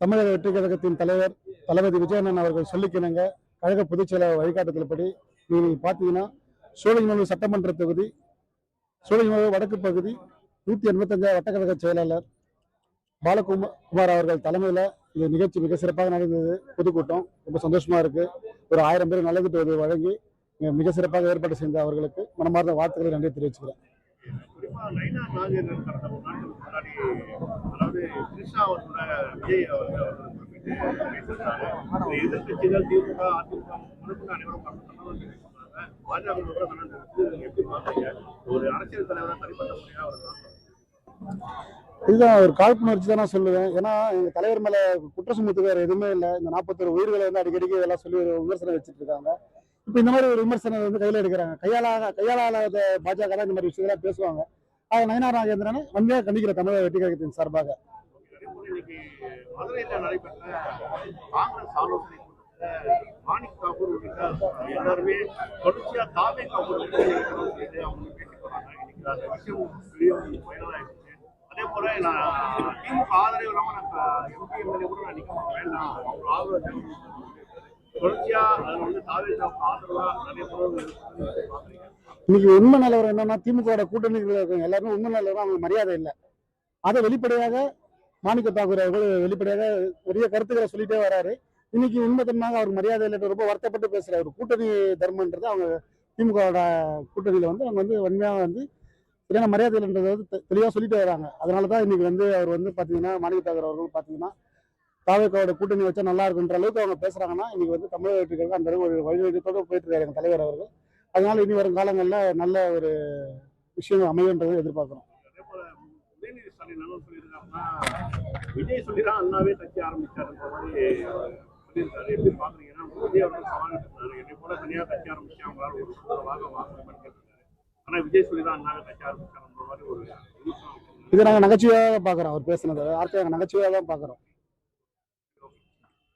தமிழக வெற்றி கழகத்தின் தலைவர் தளபதி விஜயண்ணன் அவர்கள் சொல்லிக்கினங்க கழக பொதுச் செயலாளர் வழிகாட்டுதல்படி நீங்கள் பார்த்தீங்கன்னா சோழிங்கநல்லூர் சட்டமன்ற தொகுதி சோழிங்கநல்லூர் வடக்கு பகுதி நூற்றி எண்பத்தஞ்சாவது வட்டக்கழக செயலாளர் பாலகுமார் குமார் அவர்கள் தலைமையில் இந்த நிகழ்ச்சி மிக சிறப்பாக நடந்தது. பொதுக்கூட்டம் ரொம்ப சந்தோஷமாக இருக்குது ஒரு ஆயிரம் பேர் நல்லது வழங்கி மிக- மிக சிறப்பாக ஏற்பாடு செய்த அவர்களுக்கு மனமார்ந்த வாழ்த்துக்களை நன்றி தெரிவிச்சுக்கிறேன். குறிப்பா நைனா நாகேந்திரன் கடந்த ஒரு நாட்களுக்கு முன்னாடி அதாவது கிருஷ்ணா அவர்களோட விஜய் அவர்கள் அவர்கள் குறிப்பிட்டு பேசியிருந்தாங்க இந்த திமுக அதிமுக முழுக்க அனைவரும் சொன்னாங்க பாஜக கூட எப்படி பாக்குறீங்க ஒரு அரசியல் தலைவராக தனிப்பட்ட முறையாக அவர் இதுதான் ஒரு காழ்ப்புணர்ச்சி தான் நான் சொல்லுவேன். ஏன்னா எங்க தலைவர் மேல குற்ற சுமத்து வேற எதுவுமே இல்லை. இந்த நாற்பத்தொரு உயிர்களை வந்து அடிக்கடிக்கு இதெல்லாம் சொல்லி ஒரு விமர்சனம் வச்சுட்டு இருக்காங்க. இப்போ இந்த மாதிரி ஒரு விமர்சனம் வந்து கையில எடுக்கிறாங்க. கையாளாக கையாளாத பாஜக தான் இந்த மாதிரி விஷயங்கள்லாம் பேசுவாங்க. அது நயனார் நாகேந்திரன் வன்மையாக கண்டிக்கிற தமிழக வெற்றி கழகத்தின் சார்பாக. அதே போல இன்னைக்கு மதுரையில் நடைபெற்ற காங்கிரஸ் ஆலோசனை கூட்டத்தில் எல்லாருமே அவங்க அதே நான் திமுக ஆதரவு இல்லாமல் நான் எம்பி எம்எல்ஏ கூட நான் நிக்க வேண்டாம். அவங்க ஆதரவு இன்னைக்கு உண்மை நிலவரம் என்னன்னா திமுக கூட்டணிகள் எல்லாருமே உண்மை நிலவரம் அவங்க மரியாதை இல்லை. அதை வெளிப்படையாக மாணிக்க தாக்கூர் அவர்கள் வெளிப்படையாக நிறைய கருத்துக்களை சொல்லிட்டே வராரு. இன்னைக்கு உண்மைத்தன்மாக அவர் மரியாதை இல்லை ரொம்ப வருத்தப்பட்டு பேசுறாரு. கூட்டணி தர்மன்றது அவங்க திமுகவோட கூட்டணியில வந்து அவங்க வந்து வன்மையாக வந்து சரியான மரியாதை இல்லைன்றதை வந்து தெ- சொல்லிட்டு வராங்க. அதனால தான் இன்னைக்கு வந்து அவர் வந்து பார்த்தீங்கன்னா மாணிக்க தாக்கூர் அவர்கள் பார்த்தீங்கன்னா தாவேக்காவோட கூட்டணி வச்சா நல்லா இருக்குன்ற அளவுக்கு அவங்க பேசுறாங்கன்னா இன்னைக்கு வந்து தமிழக வெற்றிகளுக்கு அந்த அளவுக்கு ஒரு வழிவகுத்தோட போயிட்டு இருக்காரு எங்க தலைவர் அவர்கள். அதனால இனி வரும் காலங்களில் நல்ல ஒரு விஷயம் அமையுன்றதை எதிர்பார்க்கிறோம். விஜய் சொல்லிதான் அண்ணாவே கட்சி ஆரம்பிச்சாருன்ற மாதிரி சொல்லியிருக்காரு. எப்படி பாக்குறீங்கன்னா விஜய் அவர்கள் சவால் விட்டுருக்காரு என்னை போல தனியா கட்சி ஆரம்பிச்சு அவங்களால ஒரு சுத்தமாக வாங்க கேட்டிருக்காரு. ஆனா விஜய் சொல்லிதான் அண்ணாவே கட்சி ஆரம்பிச்சாருன்ற மாதிரி ஒரு. இதை நாங்கள் நகைச்சுவையாக பார்க்குறோம் அவர் பேசுனதை வார்த்தையை நாங்கள் நகைச்சுவையாக தான் பார்க்குறோம்